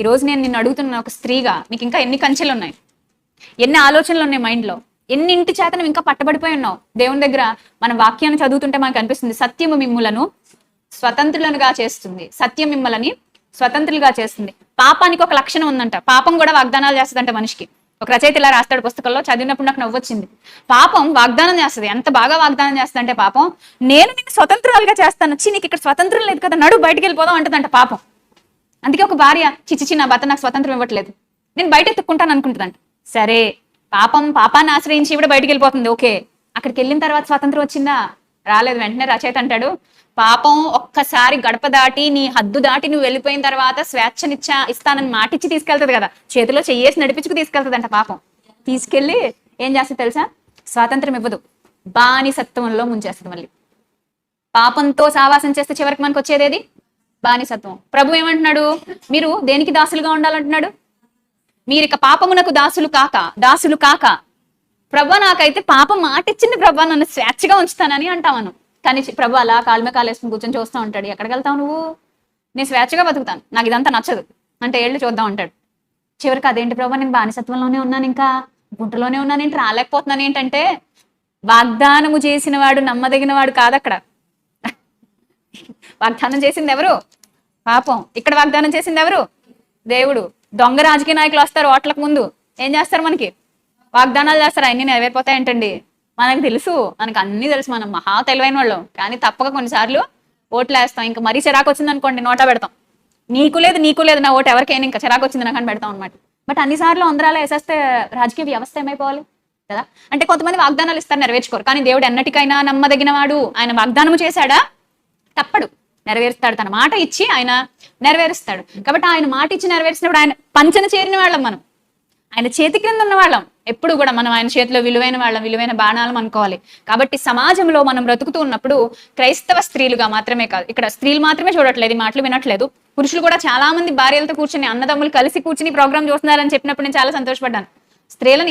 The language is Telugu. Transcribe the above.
ఈ రోజు నేను నిన్ను అడుగుతున్న ఒక స్త్రీగా నీకు ఇంకా ఎన్ని కంచెలు ఉన్నాయి ఎన్ని ఆలోచనలు ఉన్నాయి మైండ్లో? ఎన్ని ఇంటి చేత నువ్వు ఇంకా పట్టబడిపోయి ఉన్నావు? దేవుని దగ్గర మన వాక్యాన్ని చదువుతుంటే మనకు అనిపిస్తుంది సత్యము మిమ్ములను స్వతంత్రులనుగా చేస్తుంది. సత్యం మిమ్మల్ని స్వతంత్రులుగా చేస్తుంది. పాపానికి ఒక లక్షణం ఉందంట. పాపం కూడా వాగ్దానాలు చేస్తుందంట మనిషికి. ఒక రచయిత ఇలా రాస్తాడు పుస్తకంలో చదివినప్పుడు నాకు నవ్వొచ్చింది పాపం వాగ్దానం చేస్తుంది. ఎంత బాగా వాగ్దానం చేస్తుంది అంటే పాపం నేను నిన్ను స్వతంత్రాలుగా చేస్తాను. వచ్చి నీకు ఇక్కడ స్వతంత్రం లేదు కదా నడు బయటికి వెళ్ళిపోదాం అంటదంట పాపం. అందుకే ఒక భార్య చిచ్చి చిన్న భర్త నాకు స్వతంత్రం ఇవ్వట్లేదు. నేను బయట ఎత్తుక్కుంటాను అనుకుంటుందంట సరే పాపం పాపాన్ని ఆశ్రయించి ఇవిడ బయటికి వెళ్ళిపోతుంది ఓకే. అక్కడికి వెళ్ళిన తర్వాత స్వాతంత్రం వచ్చిందా? రాలేదు వెంటనే రచయిత అంటాడు. పాపం ఒక్కసారి గడప దాటి నీ హద్దు దాటి నువ్వు వెళ్ళిపోయిన తర్వాత స్వేచ్ఛనిచ్చా ఇస్తానని మాటిచ్చి తీసుకెళ్తుంది కదా. చేతిలో చెయ్యేసి నడిపించుకు తీసుకెళ్తుందంట పాపం. తీసుకెళ్ళి ఏం చేస్తుంది తెలుసా? స్వాతంత్రం ఇవ్వదు. బానిసత్వంలో ముంచేస్తుంది మళ్ళీ. పాపంతో సావాసం చేస్తే చివరికి మనకు వచ్చేదేది బానిసత్వం. ప్రభు ఏమంటున్నాడు? మీరు దేనికి దాసులుగా ఉండాలంటున్నాడు? మీరిక పాపమునకు దాసులు కాక దాసులు కాక. ప్రభు నాకైతే పాపం మాటిచ్చింది ప్రభు నన్ను స్వేచ్ఛగా ఉంచుతానని అంటామను కానీ ప్రభు అలా కాలుమే కాలేసుకుని కూర్చొని చూస్తూ ఉంటాడు. ఎక్కడికి వెళ్తావు నువ్వు? నేను స్వేచ్ఛగా బతుకుతాను. నాకు ఇదంతా నచ్చదు. అంటే ఏళ్ళు చూద్దాం అంటాడు. చివరికి అదేంటి ప్రభు నేను బానిసత్వంలోనే ఉన్నాను ఇంకా? గుంటలోనే ఉన్నాను ఏంటి రాలేకపోతున్నాను ఏంటంటే? వాగ్దానము చేసిన వాడు నమ్మదగిన వాడు కాదు అక్కడ వాగ్దానం చేసింది ఎవరు? పాపం. ఇక్కడ వాగ్దానం చేసింది ఎవరు? దేవుడు. దొంగ రాజకీయ నాయకులు వస్తారు ఓట్లకు ముందు. ఏం చేస్తారు మనకి? వాగ్దానాలు చేస్తారు. అన్ని నెరవేరిపోతాయంటండి. మనకు తెలుసు. మనకు అన్ని తెలుసు. మనం మహా తెలివైన వాళ్ళం. కానీ తప్పక కొన్నిసార్లు ఓట్లు వేస్తాం. ఇంకా మరీ చిరాకు వచ్చింది అనుకోండి నోటా పెడతాం. నీకు లేదు నీకు లేదు. నా ఓటు ఎవరికైనా ఇంకా చిరాకు వచ్చింది నాకు అని పెడతాం అనమాట బట్ అన్నిసార్లు అందరాలు వేసేస్తే రాజకీయ వ్యవస్థ ఏమైపోవాలి? కదా? అంటే కొంతమంది వాగ్దానాలు ఇస్తారు నెరవేర్చుకోరు. కానీ దేవుడు ఎన్నటికైనా నమ్మదగిన వాడు ఆయన వాగ్దానము చేశాడా? తప్పడు. నెరవేరుస్తాడు. తన మాట ఇచ్చి ఆయన నెరవేరుస్తాడు. కాబట్టి ఆయన మాట ఇచ్చి నెరవేర్చినప్పుడు ఆయన పంచన చేరిన వాళ్ళం మనం. ఆయన చేతి క్రింద ఉన్న వాళ్ళం. ఎప్పుడు కూడా మనం ఆయన చేతిలో విలువైన వాళ్ళం విలువైన బాణాలం అనుకోవాలి. కాబట్టి సమాజంలో మనం బ్రతుకుతూ ఉన్నప్పుడు క్రైస్తవ స్త్రీలుగా మాత్రమే కాదు ఇక్కడ స్త్రీలు మాత్రమే చూడట్లేదు ఈ మాటలు వినట్లేదు. పురుషులు కూడా చాలా మంది భార్యలతో కూర్చుని అన్నదమ్ములు కలిసి కూర్చుని ప్రోగ్రామ్ చూస్తున్నారని చెప్పినప్పుడు నేను చాలా సంతోషపడ్డాను. స్త్రీలను